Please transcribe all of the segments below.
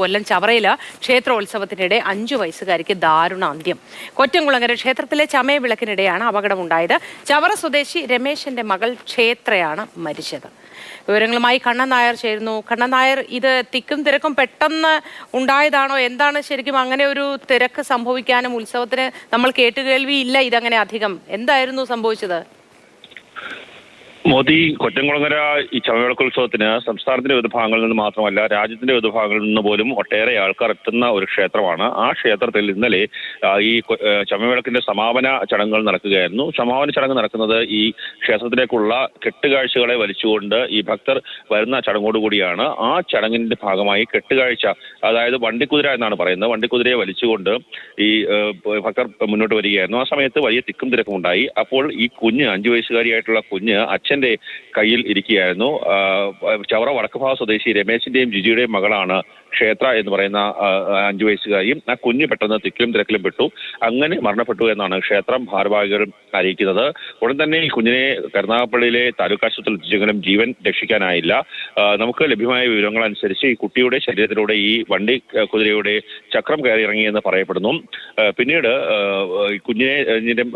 കൊല്ലം ചവറയിൽ ക്ഷേത്രോത്സവത്തിനിടെ അഞ്ചു വയസ്സുകാരിക്ക് ദാരുണ അന്ത്യം. കൊറ്റംകുളങ്ങര ക്ഷേത്രത്തിലെ ചമയവിളക്കിനിടെയാണ് അപകടമുണ്ടായത്. ചവറ സ്വദേശി രമേശന്റെ മകൾ ക്ഷേത്രയാണ് മരിച്ചത്. വിവരങ്ങളുമായി കണ്ണൻ നായർ ചേരുന്നു. കണ്ണൻ നായർ ഇത് തിക്കും തിരക്കും പെട്ടെന്ന് ഉണ്ടായതാണോ? എന്താണ് ശരിക്കും അങ്ങനെ ഒരു തിരക്ക് സംഭവിക്കാനും ഉത്സവത്തിന് നമ്മൾ കേട്ടുകേൾവിയില്ല ഇതങ്ങനെ അധികം? എന്തായിരുന്നു സംഭവിച്ചത്? മോദി കൊറ്റംകുളങ്ങര ഈ ചമയവിളക്കോത്സവത്തിന് സംസ്ഥാനത്തിന്റെ വിവിധ ഭാഗങ്ങളിൽ നിന്ന് മാത്രമല്ല രാജ്യത്തിന്റെ വിവിധ ഭാഗങ്ങളിൽ നിന്ന് പോലും ഒട്ടേറെ ആൾക്കാർ എത്തുന്ന ഒരു ക്ഷേത്രമാണ്. ആ ക്ഷേത്രത്തിൽ ഇന്നലെ ഈ ഏ, സമാപന ചടങ്ങുകൾ നടക്കുകയായിരുന്നു. സമാപന ചടങ്ങ് നടക്കുന്നത് ഈ ക്ഷേത്രത്തിലേക്കുള്ള കെട്ടുകാഴ്ചകളെ വലിച്ചുകൊണ്ട് ഈ ഭക്തർ വരുന്ന ചടങ്ങോടുകൂടിയാണ് ആ ചടങ്ങിന്റെ ഭാഗമായി കെട്ടുകാഴ്ച അതായത് വണ്ടിക്കുതിര എന്നാണ് പറയുന്നത്. വണ്ടിക്കുതിരയെ വലിച്ചുകൊണ്ട് ഈ ഭക്തർ മുന്നോട്ട് വരികയായിരുന്നു. ആ സമയത്ത് വലിയ തിക്കും തിരക്കും ഉണ്ടായി അപ്പോൾ ഈ കുഞ്ഞ് അഞ്ചു വയസ്സുകാരിയായിട്ടുള്ള കുഞ്ഞ് അച്ഛന്റെ കയ്യിൽ ഇരിക്കുകയായിരുന്നു. ചവറ വടക്കുഭാഗ സ്വദേശി രമേശിന്റെയും ജിജിയുടെയും മകളാണ് ക്ഷേത്ര എന്ന് പറയുന്ന അഞ്ചു വയസ്സുകാരിയും ആ കുഞ്ഞ് പെട്ടെന്ന് തിക്കിലും തിരക്കിലും പെട്ടു. അങ്ങനെ മരണപ്പെട്ടു എന്നാണ് ക്ഷേത്രം ഭാരവാഹികരും അറിയിക്കുന്നത്. ഉടൻ തന്നെ ഈ കുഞ്ഞിനെ കരുനാഗപ്പള്ളിയിലെ താലൂക്ക് ആശുപത്രിയിൽ എത്തിച്ചെങ്കിലും ജീവൻ രക്ഷിക്കാനായില്ല. നമുക്ക് ലഭ്യമായ വിവരങ്ങൾ അനുസരിച്ച് ഈ കുട്ടിയുടെ ശരീരത്തിലൂടെ ഈ വണ്ടി കുതിരയുടെ ചക്രം കയറി ഇറങ്ങിയെന്ന് പറയപ്പെടുന്നു. പിന്നീട് കുഞ്ഞിനെ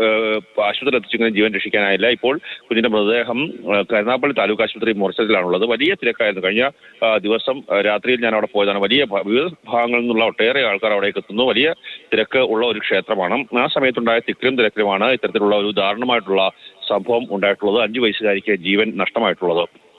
ആശുപത്രിയിൽ എത്തിച്ചെങ്കിലും ജീവൻ രക്ഷിക്കാനായില്ല. ഇപ്പോൾ കുഞ്ഞിന്റെ മൃതദേഹം കരുനാഗപ്പള്ളി താലൂക്ക് ആശുപത്രി മോർച്ചറിലാണുള്ളത് വലിയ തിരക്കായിരുന്നു. കഴിഞ്ഞ ദിവസം രാത്രിയിൽ ഞാൻ അവിടെ പോയതാണ്. വലിയ വിവിധ ഭാഗങ്ങളിൽ നിന്നുള്ള ഒട്ടേറെ ആൾക്കാർ അവിടേക്ക് എത്തുന്നു. വലിയ തിരക്ക് ഉള്ള ഒരു ക്ഷേത്രമാണ്. ആ സമയത്തുണ്ടായ തിക്കിലും തിരക്കിലുമാണ് ഇത്തരത്തിലുള്ള ഒരു ദാരുണമായിട്ടുള്ള സംഭവം ഉണ്ടായിട്ടുള്ളത്. അഞ്ചു വയസ്സുകാരിക്ക് ജീവൻ നഷ്ടമായിട്ടുള്ളത്.